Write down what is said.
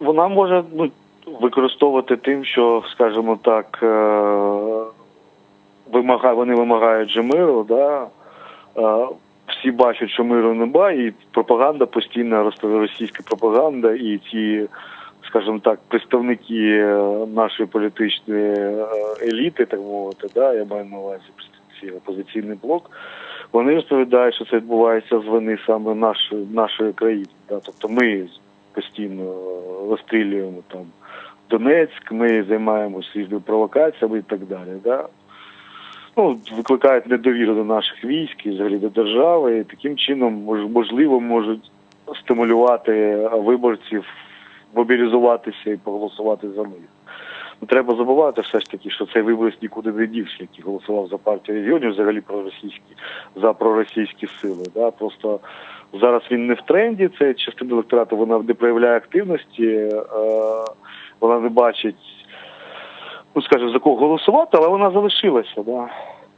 вона може ну, використовувати тим, що, скажімо так, е, вимагає, вони вимагають же миру, да? е, всі бачать, що миру немає, і пропаганда постійна росте- російська пропаганда, і ці, скажімо так, представники е, нашої політичної еліти, так мовити, да? я маю на увазі ці опозиційний блок. Вони розповідають, що це відбувається з вини саме нашої нашої країни. Да? Тобто ми постійно розстрілюємо там Донецьк, ми займаємося різними провокаціями і так далі. Да? Ну, викликають недовіру до наших військ і взагалі до держави, і таким чином мож- можливо можуть стимулювати виборців мобілізуватися і проголосувати за мир. Ну, треба забувати все ж таки, що цей виборець нікуди не дівся, який голосував за партію регіонів, взагалі проросійські за проросійські сили. Да? Просто зараз він не в тренді, це частина електорату, вона не проявляє активності, е, вона не бачить, ну скажімо, за кого голосувати, але вона залишилася. Да?